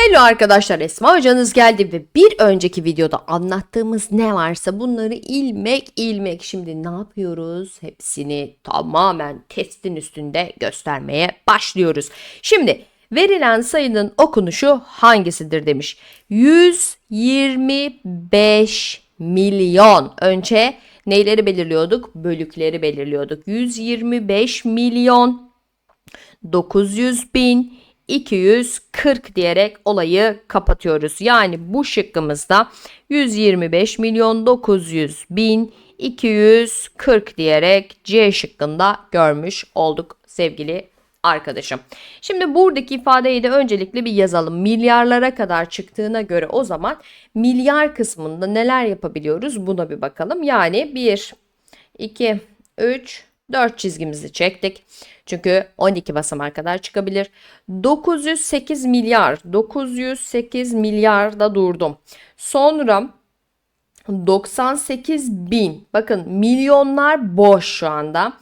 Hello arkadaşlar Esma hocanız geldi ve bir önceki videoda anlattığımız ne varsa bunları ilmek ilmek şimdi ne yapıyoruz? Hepsini tamamen testin üstünde göstermeye başlıyoruz. Şimdi verilen sayının okunuşu hangisidir demiş. 125 milyon. Önce neyleri belirliyorduk? Bölükleri belirliyorduk. 125 milyon 900 bin 240 diyerek olayı kapatıyoruz. Yani bu şıkkımızda 125 milyon 900 bin 240 diyerek C şıkkında görmüş olduk sevgili arkadaşım. Şimdi buradaki ifadeyi de öncelikle bir yazalım. Milyarlara kadar çıktığına göre o zaman milyar kısmında neler yapabiliyoruz buna bir bakalım. Yani 1, 2, 3, 4 çizgimizi çektik. Çünkü 12 basamağa kadar çıkabilir. 908 milyar, 908 milyarda durdum. Sonra 98 bin. Bakın milyonlar boş şu anda.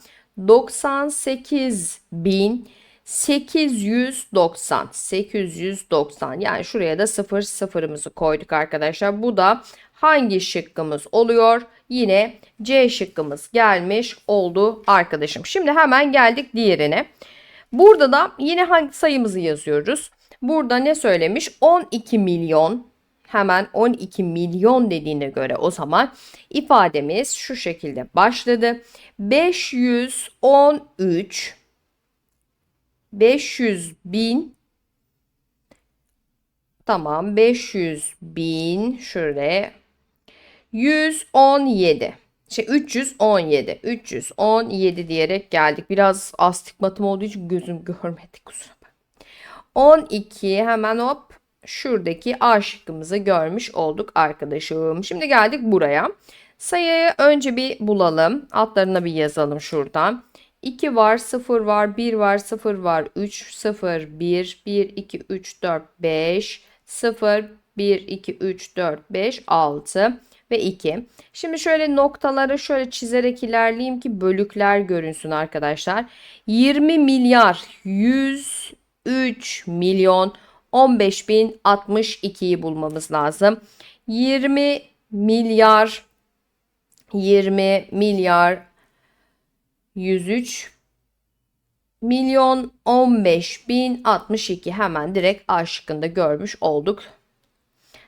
98 bin 890 890 yani şuraya da sıfır sıfırımızı koyduk arkadaşlar. Bu da hangi şıkkımız oluyor? Yine C şıkkımız gelmiş oldu arkadaşım. Şimdi hemen geldik diğerine. Burada da yine hangi sayımızı yazıyoruz? Burada ne söylemiş? 12 milyon hemen 12 milyon dediğine göre o zaman ifademiz şu şekilde başladı. 513 500 bin tamam 500 bin şöyle 117 şey 317 317 diyerek geldik. Biraz astigmatım olduğu için gözüm görmedi kusura bak. 12 hemen hop şuradaki A şıkkımızı görmüş olduk arkadaşım. Şimdi geldik buraya. Sayıyı önce bir bulalım. Altlarına bir yazalım şuradan. 2 var, 0 var, 1 var, 0 var, 3, 0, 1, 1, 2, 3, 4, 5, 0, 1, 2, 3, 4, 5, 6 ve 2. Şimdi şöyle noktaları şöyle çizerek ilerleyeyim ki bölükler görünsün arkadaşlar. 20 milyar 103 milyon 15 bin 62'yi bulmamız lazım. 20 milyar 20 milyar 103 milyon 15 bin 62 hemen direkt A şıkkında görmüş olduk.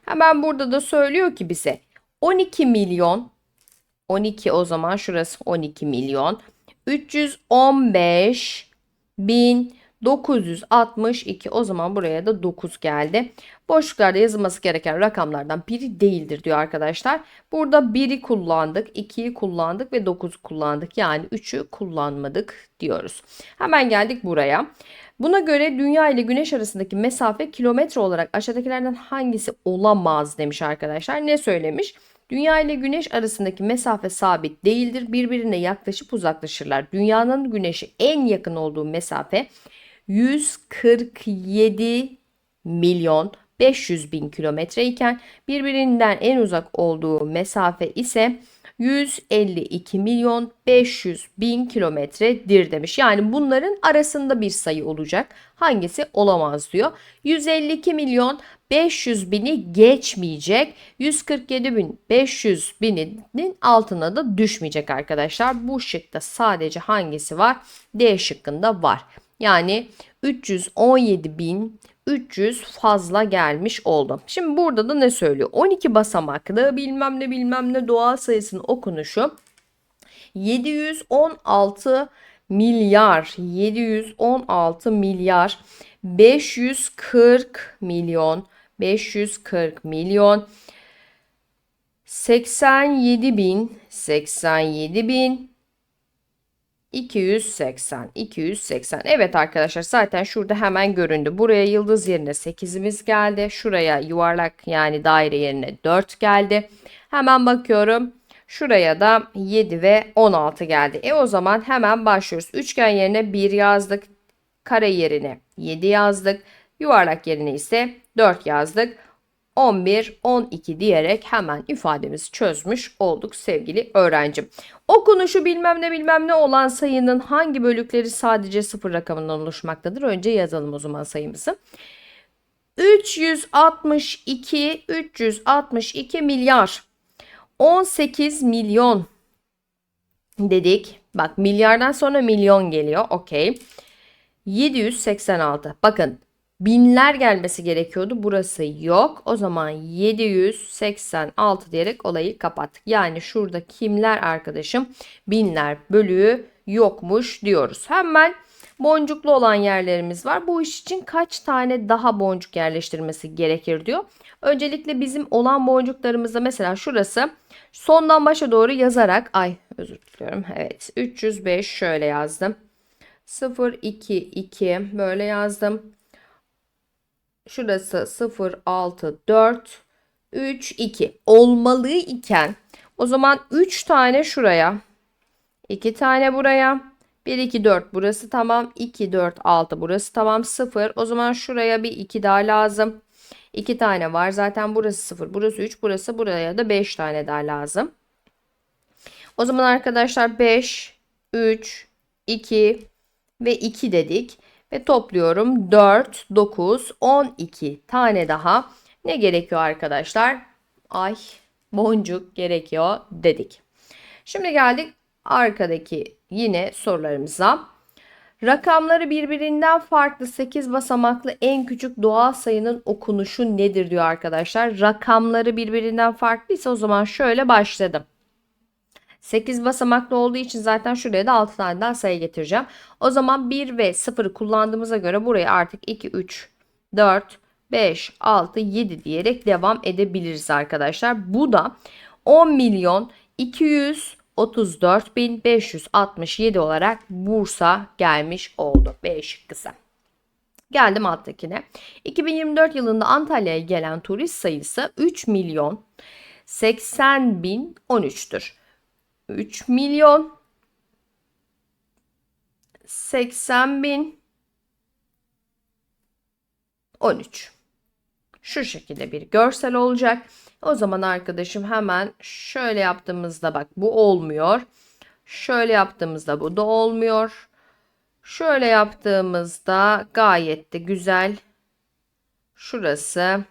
Hemen burada da söylüyor ki bize 12 milyon 12 o zaman şurası 12 milyon 315 bin 962 o zaman buraya da 9 geldi. Boşluklarda yazılması gereken rakamlardan biri değildir diyor arkadaşlar. Burada 1'i kullandık, 2'yi kullandık ve 9'u kullandık. Yani 3'ü kullanmadık diyoruz. Hemen geldik buraya. Buna göre Dünya ile Güneş arasındaki mesafe kilometre olarak aşağıdakilerden hangisi olamaz demiş arkadaşlar. Ne söylemiş? Dünya ile Güneş arasındaki mesafe sabit değildir. Birbirine yaklaşıp uzaklaşırlar. Dünyanın Güneş'e en yakın olduğu mesafe 147 milyon 500 bin kilometre iken birbirinden en uzak olduğu mesafe ise 152 milyon 500 bin kilometredir demiş. Yani bunların arasında bir sayı olacak. Hangisi olamaz diyor. 152 milyon 500 bini geçmeyecek. 147 bin 500 bininin altına da düşmeyecek arkadaşlar. Bu şıkta sadece hangisi var? D şıkkında var. Yani 317.300 fazla gelmiş oldu. Şimdi burada da ne söylüyor? 12 basamaklı bilmem ne bilmem ne doğal sayısının okunuşu 716 milyar 716 milyar 540 milyon 540 milyon 87 bin 87 bin 280 280 evet arkadaşlar zaten şurada hemen göründü. Buraya yıldız yerine 8'imiz geldi. Şuraya yuvarlak yani daire yerine 4 geldi. Hemen bakıyorum. Şuraya da 7 ve 16 geldi. E o zaman hemen başlıyoruz. Üçgen yerine 1 yazdık. Kare yerine 7 yazdık. Yuvarlak yerine ise 4 yazdık 11, 12 diyerek hemen ifademizi çözmüş olduk sevgili öğrencim. Okunuşu bilmem ne bilmem ne olan sayının hangi bölükleri sadece sıfır rakamından oluşmaktadır? Önce yazalım o zaman sayımızı. 362 362 milyar 18 milyon dedik. Bak milyardan sonra milyon geliyor. Okey. 786. Bakın binler gelmesi gerekiyordu. Burası yok. O zaman 786 diyerek olayı kapattık. Yani şurada kimler arkadaşım? Binler bölüğü yokmuş diyoruz. Hemen boncuklu olan yerlerimiz var. Bu iş için kaç tane daha boncuk yerleştirmesi gerekir diyor. Öncelikle bizim olan boncuklarımızda mesela şurası sondan başa doğru yazarak ay özür diliyorum. Evet 305 şöyle yazdım. 0 2 2 böyle yazdım. Şurası 0 6 4 3 2 olmalı iken o zaman 3 tane şuraya 2 tane buraya. 1 2 4 burası tamam. 2 4 6 burası tamam. 0 o zaman şuraya bir 2 daha lazım. 2 tane var zaten. Burası 0 burası 3 burası buraya da 5 tane daha lazım. O zaman arkadaşlar 5 3 2 ve 2 dedik ve topluyorum 4 9 12 tane daha ne gerekiyor arkadaşlar ay boncuk gerekiyor dedik şimdi geldik arkadaki yine sorularımıza. Rakamları birbirinden farklı 8 basamaklı en küçük doğal sayının okunuşu nedir diyor arkadaşlar. Rakamları birbirinden farklıysa o zaman şöyle başladım. 8 basamaklı olduğu için zaten şuraya da 6 tane daha sayı getireceğim. O zaman 1 ve 0'ı kullandığımıza göre buraya artık 2, 3, 4, 5, 6, 7 diyerek devam edebiliriz arkadaşlar. Bu da 10 milyon 200 34.567 olarak Bursa gelmiş oldu. B şıkkısı. Geldim alttakine. 2024 yılında Antalya'ya gelen turist sayısı 3 milyon 80 bin 13'tür. 3 milyon 80 bin 13. Şu şekilde bir görsel olacak. O zaman arkadaşım hemen şöyle yaptığımızda bak bu olmuyor. Şöyle yaptığımızda bu da olmuyor. Şöyle yaptığımızda gayet de güzel. Şurası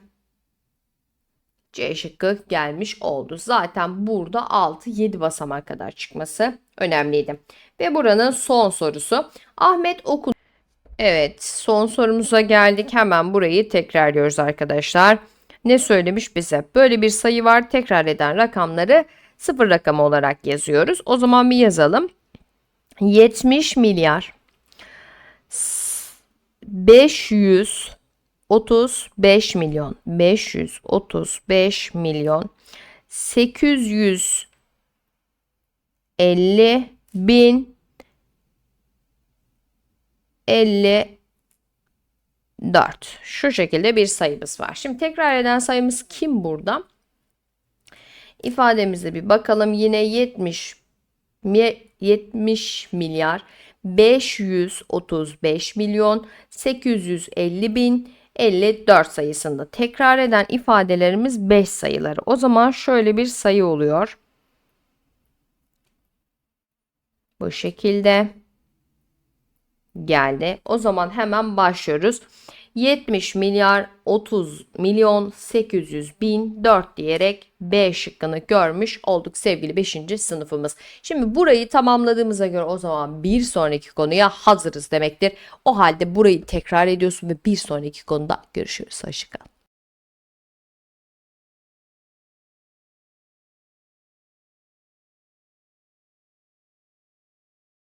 C şıkkı gelmiş oldu. Zaten burada 6-7 basamak kadar çıkması önemliydi. Ve buranın son sorusu. Ahmet okul. Evet son sorumuza geldik. Hemen burayı tekrarlıyoruz arkadaşlar ne söylemiş bize? Böyle bir sayı var. Tekrar eden rakamları sıfır rakamı olarak yazıyoruz. O zaman bir yazalım. 70 milyar 535 milyon 535 milyon 850 bin 50 4. Şu şekilde bir sayımız var. Şimdi tekrar eden sayımız kim burada? İfademize bir bakalım. Yine 70 70 milyar 535 milyon 850 bin 54 sayısında. Tekrar eden ifadelerimiz 5 sayıları. O zaman şöyle bir sayı oluyor. Bu şekilde geldi. O zaman hemen başlıyoruz. 70 milyar 30 milyon 800 bin 4 diyerek B şıkkını görmüş olduk sevgili 5. sınıfımız. Şimdi burayı tamamladığımıza göre o zaman bir sonraki konuya hazırız demektir. O halde burayı tekrar ediyorsun ve bir sonraki konuda görüşürüz. Hoşçakalın.